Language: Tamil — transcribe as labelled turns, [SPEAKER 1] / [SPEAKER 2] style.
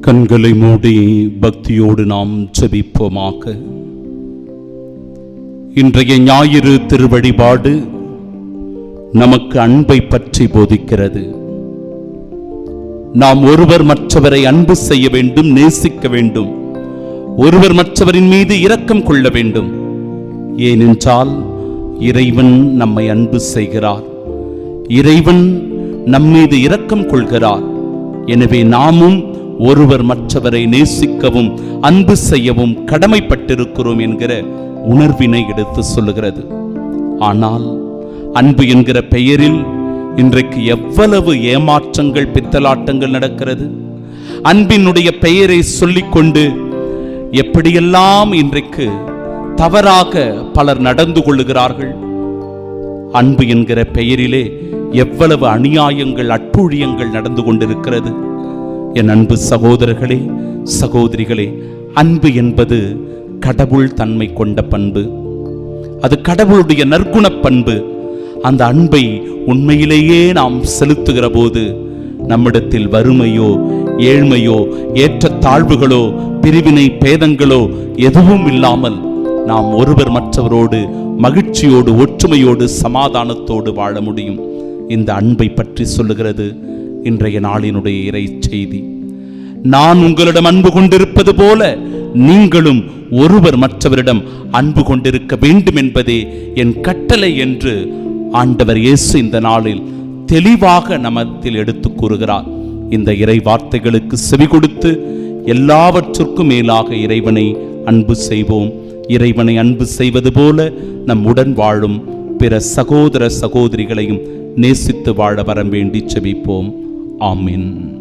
[SPEAKER 1] கண்களை மூடி பக்தியோடு நாம் செபிப்போமாக. இன்றைய ஞாயிறு திருவழிபாடு நமக்கு அன்பை பற்றி போதிக்கிறது. நாம் ஒருவர் மற்றவரை அன்பு செய்ய வேண்டும் நேசிக்க வேண்டும். ஒருவர் மற்றவரின் மீது இரக்கம் கொள்ள வேண்டும். ஏனென்றால் இறைவன் நம்மை அன்பு செய்கிறார். இறைவன் நம்மீது இரக்கம் கொள்கிறார். எனவே நாமும் ஒருவர் மற்றவரை நேசிக்கவும் அன்பு செய்யவும் கடமைப்பட்டிருக்கிறோம் என்கிற உணர்வினை எடுத்து சொல்லுகிறது. ஆனால் அன்பு என்கிற பெயரில் இன்றைக்கு எவ்வளவு ஏமாற்றங்கள் பித்தலாட்டங்கள் நடக்கிறது. அன்பினுடைய பெயரை சொல்லிக்கொண்டு எப்படியெல்லாம் இன்றைக்கு தவறாக பலர் நடந்து கொள்ளுகிறார்கள். அன்பு என்கிற பெயரிலே எவ்வளவு அநியாயங்கள் அட்டூழியங்கள் நடந்து கொண்டிருக்கிறது. என் அன்பு சகோதரர்களே சகோதரிகளே அன்பு என்பது கடவுள் தன்மை கொண்ட பண்பு. அது கடவுளுடைய நற்குண பண்பு. அந்த அன்பை உண்மையிலேயே நாம் செலுத்துகிற போது நம்மிடத்தில் வறுமையோ ஏழ்மையோ ஏற்ற தாழ்வுகளோ பிரிவினை பேதங்களோ எதுவும் இல்லாமல் நாம் ஒருவர் மற்றவரோடு மகிழ்ச்சியோடு ஒற்றுமையோடு சமாதானத்தோடு வாழ முடியும். இந்த அன்பை பற்றி சொல்லுகிறது இன்றைய நாளினுடைய இறை செய்தி. நான் உங்களிடம் அன்பு கொண்டிருப்பது போல நீங்களும் ஒருவர் மற்றவரிடம் அன்பு கொண்டிருக்க வேண்டும் என்பதே என் கட்டளை என்று ஆண்டவர் இயேசு இந்த நாளில் தெளிவாக நமத்தில் எடுத்து கூறுகிறார். இந்த இறை வார்த்தைகளுக்கு செவி கொடுத்து எல்லாவற்றிற்கும் மேலாக இறைவனை அன்பு செய்வோம். இறைவனை அன்பு செய்வது போல நம் உடன் வாழும் பிற சகோதர சகோதரிகளையும் நேசித்து வாழ வரம் வேண்டி செபிப்போம். ஆமீன்.